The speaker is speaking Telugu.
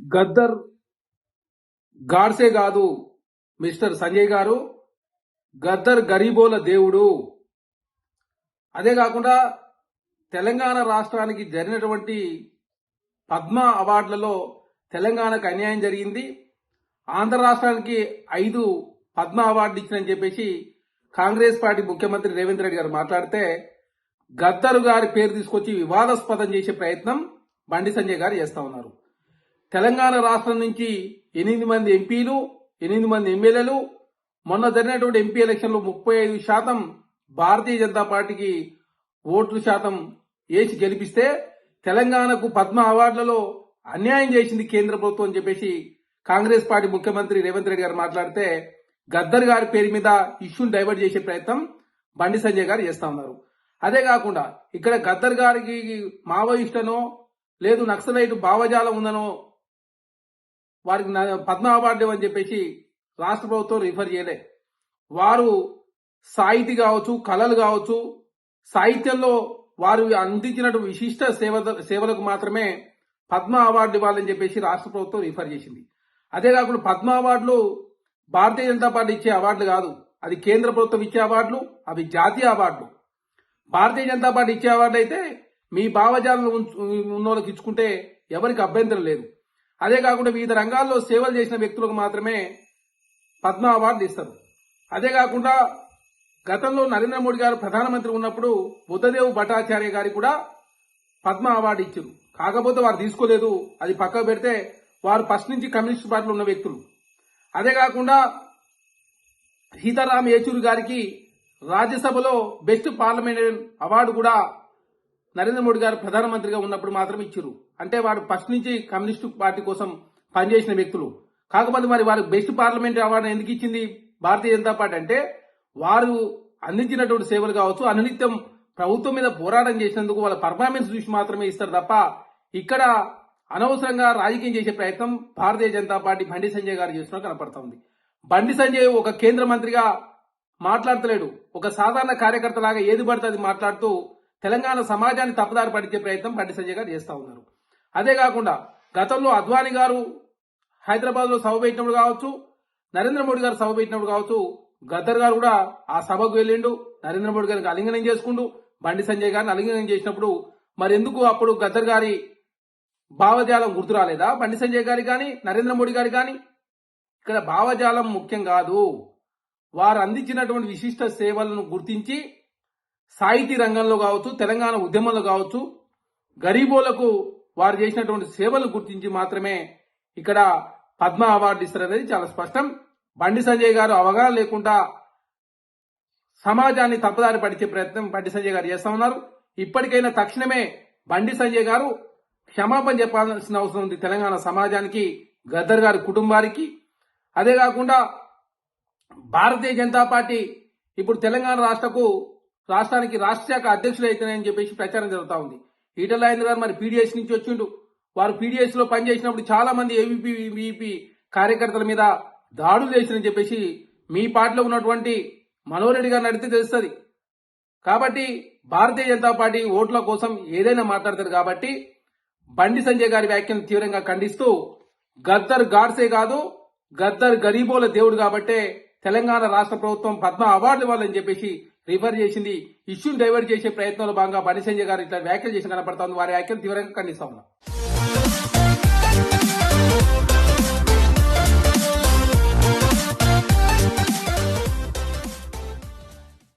గద్దర్ గాడ్సే కాదు మిస్టర్ సంజయ్ గారు. గద్దర్ గరీబోల దేవుడు. అదే కాకుండా తెలంగాణ రాష్ట్రానికి జరిగినటువంటి పద్మ అవార్డులలో తెలంగాణకు అన్యాయం జరిగింది. ఆంధ్ర రాష్ట్రానికి ఐదు పద్మ అవార్డు ఇచ్చినని చెప్పేసి కాంగ్రెస్ పార్టీ ముఖ్యమంత్రి రేవంత్ రెడ్డి గారు మాట్లాడితే గద్దరు గారి పేరు తీసుకొచ్చి వివాదాస్పదం చేసే ప్రయత్నం బండి సంజయ్ గారు చేస్తా ఉన్నారు. తెలంగాణ రాష్ట్రం నుంచి ఎనిమిది మంది ఎంపీలు ఎనిమిది మంది ఎమ్మెల్యేలు మొన్న జరిగినటువంటి ఎంపీ ఎలక్షన్లో ముప్పై ఐదు శాతం భారతీయ జనతా పార్టీకి ఓట్ల శాతం వేసి గెలిపిస్తే తెలంగాణకు పద్మ అవార్డులలో అన్యాయం చేసింది కేంద్ర ప్రభుత్వం అని చెప్పేసి కాంగ్రెస్ పార్టీ ముఖ్యమంత్రి రేవంత్ రెడ్డి గారు మాట్లాడితే గద్దర్ గారి పేరు మీద ఇష్యూని డైవర్ట్ చేసే ప్రయత్నం బండి సంజయ్ గారు చేస్తా ఉన్నారు. అదే కాకుండా ఇక్కడ గద్దర్ గారికి మావోయిస్టనో లేదు నక్సలైట్ భావజాలం ఉందనో వారికి పద్మ అవార్డు అని చెప్పేసి రాష్ట్ర ప్రభుత్వం రిఫర్ చేయలే. వారు సాహితీ కావచ్చు కళలు కావచ్చు సాహిత్యంలో వారు అందించినటువంటి విశిష్ట సేవ సేవలకు మాత్రమే పద్మ అవార్డు ఇవ్వాలని చెప్పేసి రాష్ట్ర ప్రభుత్వం రిఫర్ చేసింది. అదే కాకుండా పద్మ అవార్డులు భారతీయ జనతా పార్టీ ఇచ్చే అవార్డులు కాదు. అది కేంద్ర ప్రభుత్వం ఇచ్చే అవార్డులు అవి జాతీయ అవార్డులు. భారతీయ జనతా పార్టీ ఇచ్చే అవార్డు అయితే మీ భావజాలను ఉన్న వాళ్ళకి ఇచ్చుకుంటే ఎవరికి అభ్యంతరం లేదు. అదే కాకుండా వివిధ రంగాల్లో సేవలు చేసిన వ్యక్తులకు మాత్రమే పద్మ అవార్డు ఇస్తారు. అదే కాకుండా గతంలో నరేంద్ర మోడీ గారు ప్రధానమంత్రి ఉన్నప్పుడు బుద్ధదేవ్ భట్టాచార్య గారికి కూడా పద్మ అవార్డు ఇచ్చారు. కాకపోతే వారు తీసుకోలేదు. అది పక్కకు పెడితే వారు ఫస్ట్ నుంచి కమ్యూనిస్ట్ పార్టీలో ఉన్న వ్యక్తులు. అదే కాకుండా సీతారాం యేచూరి గారికి రాజ్యసభలో బెస్ట్ పార్లమెంటరీ అవార్డు కూడా నరేంద్ర మోడీ గారు ప్రధానమంత్రిగా ఉన్నప్పుడు మాత్రం ఇచ్చారు. అంటే వాడు ఫస్ట్ నుంచి కమ్యూనిస్టు పార్టీ కోసం పనిచేసిన వ్యక్తులు. కాకపోతే మరి వారికి బెస్ట్ పార్లమెంటరీ అవార్డు ఎందుకు ఇచ్చింది? భారతీయ జనతా పార్టీ అంటే వారు అందించినటువంటి సేవలు కావచ్చు అనునిత్యం ప్రభుత్వం మీద పోరాటం చేసినందుకు వాళ్ళ పర్ఫార్మెన్స్ చూసి మాత్రమే ఇస్తారు తప్ప ఇక్కడ అనవసరంగా రాజకీయం చేసే ప్రయత్నం భారతీయ జనతా పార్టీ బండి సంజయ్ గారు చేస్తున్నా కనపడతా బండి సంజయ్ ఒక కేంద్ర మంత్రిగా మాట్లాడతలేడు. ఒక సాధారణ కార్యకర్త లాగా ఏది పడితే అది మాట్లాడుతూ తెలంగాణ సమాజాన్ని తప్పుదారి పడిచే ప్రయత్నం బండి సంజయ్ గారు చేస్తూ ఉన్నారు. అదే కాకుండా గతంలో అద్వానీ గారు హైదరాబాద్లో సభ పెట్టినప్పుడు కావచ్చు నరేంద్ర మోడీ గారు సభ పెట్టినప్పుడు కావచ్చు గద్దర్ గారు కూడా ఆ సభకు వెళ్ళిండు నరేంద్ర మోడీ గారికి అలింగనం చేసుకుంటూ బండి సంజయ్ గారిని అలింగనం చేసినప్పుడు మరి ఎందుకు అప్పుడు గద్దర్ గారి భావజాలం గుర్తు రాలేదా? బండి సంజయ్ గారి కానీ నరేంద్ర మోడీ గారి కానీ? ఇక్కడ భావజాలం ముఖ్యం కాదు. వారు అందించినటువంటి విశిష్ట సేవలను గుర్తించి సాహితీ రంగంలో కావచ్చు తెలంగాణ ఉద్యమంలో కావచ్చు గరీబోలకు వారు చేసినటువంటి సేవలు గుర్తించి మాత్రమే ఇక్కడ పద్మ అవార్డు ఇస్తారనేది చాలా స్పష్టం. బండి సంజయ్ గారు అవగాహన లేకుండా సమాజాన్ని తప్పుదారి పడిచే ప్రయత్నం బండి సంజయ్ గారు చేస్తా ఉన్నారు. ఇప్పటికైనా తక్షణమే బండి సంజయ్ గారు క్షమాపణ చెప్పాల్సిన అవసరం ఉంది తెలంగాణ సమాజానికి గద్దర్ గారి కుటుంబానికి. అదే కాకుండా భారతీయ జనతా పార్టీ ఇప్పుడు తెలంగాణ రాష్ట్రకు రాష్ట్రానికి రాష్ట్ర శాఖ అధ్యక్షులు అవుతున్నాయని చెప్పేసి ప్రచారం జరుగుతా ఉంది. ఈటల రాజేంద్ర గారు మరి పీడిఎస్ నుంచి వచ్చిండు. వారు పీడిఎస్లో పనిచేసినప్పుడు చాలా మంది ఏవీపీ వీపీ కార్యకర్తల మీద దాడులు చేసినని చెప్పేసి మీ పార్టీలో ఉన్నటువంటి మనోరెడ్డి గారిని అడిగితే తెలుస్తుంది. కాబట్టి భారతీయ జనతా పార్టీ ఓట్ల కోసం ఏదైనా మాట్లాడతారు కాబట్టి బండి సంజయ్ గారి వ్యాఖ్యను తీవ్రంగా ఖండిస్తూ గద్దర్ గాడ్సే కాదు గద్దర్ గరీబోల దేవుడు కాబట్టే తెలంగాణ రాష్ట్ర ప్రభుత్వం పద్మ అవార్డు ఇవ్వాలని చెప్పేసి రిఫర్ చేసింది. ఇష్యూని డైవర్ట్ చేసే ప్రయత్నంలో భాగంగా బండి సంజయ్ గారు ఇట్లా వ్యాఖ్యలు చేసి కనపడతా ఉంది వారి వ్యాఖ్యలు తీవ్రంగా ఖండిస్తా ఉన్నాం.